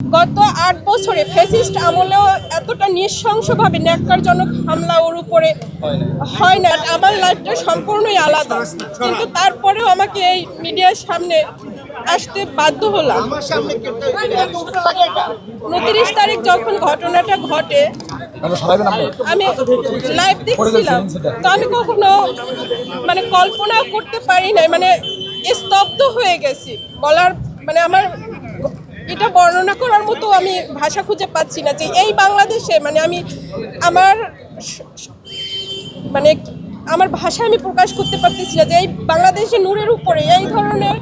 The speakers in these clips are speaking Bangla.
গত আট বছরে ফেসিস্ট আমলেও এতটা নৃশংসভাবে ন্যাক্কারজনক হামলা ওর উপরে হয় না আমার লাইফটা সম্পূর্ণই আলাদা। কিন্তু তারপরেও আমাকে এই মিডিয়ার সামনে আসতে বাধ্য হলাম। উনত্রিশ তারিখ যখন ঘটনাটা ঘটে আমি লাইভ দেখছিলাম। তো আমি কখনো মানে কল্পনা করতে পারি নাই মানে স্তব্ধ হয়ে গেছি। বলার মানে আমার এটা বর্ণনা করার মতো আমি ভাষা খুঁজে পাচ্ছি না যে এই বাংলাদেশে মানে আমি আমার মানে আমার ভাষা আমি প্রকাশ করতে পারতেছি না যে এই বাংলাদেশে নূরের উপরে এই ধরনের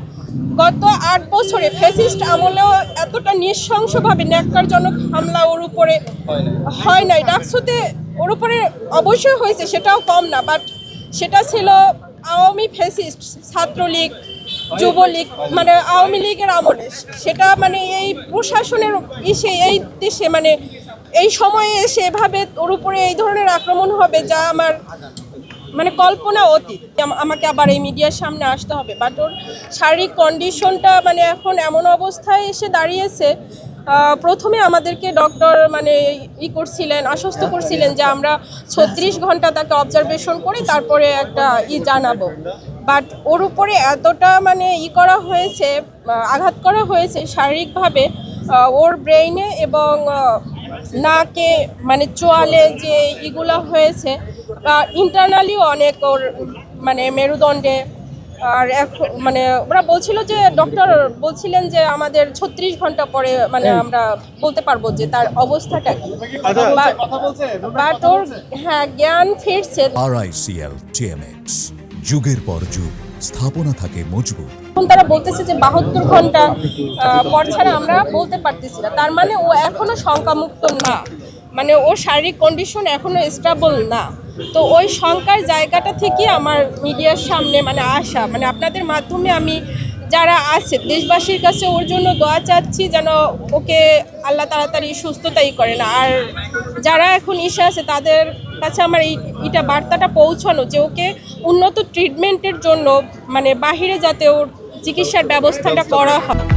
গত আট বছরে ফেসিস্ট আমলেও এতটা নৃশংসভাবে ন্যাক্কারজনক হামলা ওর উপরে হয় নাই। ডাকসুতে ওর উপরে অবশ্যই হয়েছে সেটাও কম না বাট সেটা ছিল আওয়ামী ফেসিস্ট ছাত্রলীগ যুবলীগ মানে আওয়ামী লীগের আমলে। সেটা মানে এই প্রশাসনের ইসে, এই দেশে মানে এই সময়ে এসে এভাবে ওর উপরে এই ধরনের আক্রমণ হবে যা আমার মানে কল্পনা অতীত। আমাকে আবার এই মিডিয়ার সামনে আসতে হবে। বাট ওর শারীরিক কন্ডিশনটা মানে এখন এমন অবস্থায় এসে দাঁড়িয়েছে প্রথমে আমাদেরকে ডক্টর মানে ই করছিলেন, আশ্বস্ত করছিলেন যে আমরা ছত্রিশ ঘণ্টা তাকে অবজারভেশন করে তারপরে একটা ই জানাব। বাট ওর উপরে এতটা মানে ই করা হয়েছে আঘাত করা হয়েছে শারীরিকভাবে ওর ব্রেইনে এবং নাকে মানে চোয়ালে যে ইগুলো হয়েছে ইন্টারনালিও অনেক ওর মানে মেরুদণ্ডে আর এখন মানে ওরা বলছিল যে ডক্টর বলছিলেন যে আমাদের ছত্রিশ ঘণ্টা পরে মানে আমরা বলতে পারব যে তার অবস্থাটা কি। বাট ওর হ্যাঁ জ্ঞান ফিরছে। টিএমএক্স যুগের পর যুগ, স্থাপনা থাকে মজবুত। এখন তারা বলতেছে যে বাহাত্তর ঘণ্টা পর ছাড়া আমরা বলতে পারতেছি না। তার মানে ও এখনও শঙ্কামুক্ত না। মানে ও শারীরিক কন্ডিশন এখনও স্টেবল না। তো ওই শঙ্কার জায়গাটা থেকে আমার মিডিয়ার সামনে মানে আসা। মানে আপনাদের মাধ্যমে আমি যারা আছে, দেশবাসীর কাছে ওর জন্য দোয়া চাচ্ছি যেন ওকে আল্লাহ তাড়াতাড়ি সুস্থতাই করেন আর যারা এখন ইসে আছে, তাদের কাছে আমার এই, এটা বার্তাটা পৌঁছানো যে ওকে উন্নত ট্রিটমেন্টের জন্য মানে বাহিরে যাতে ওর চিকিৎসার ব্যবস্থাটা করা হয়।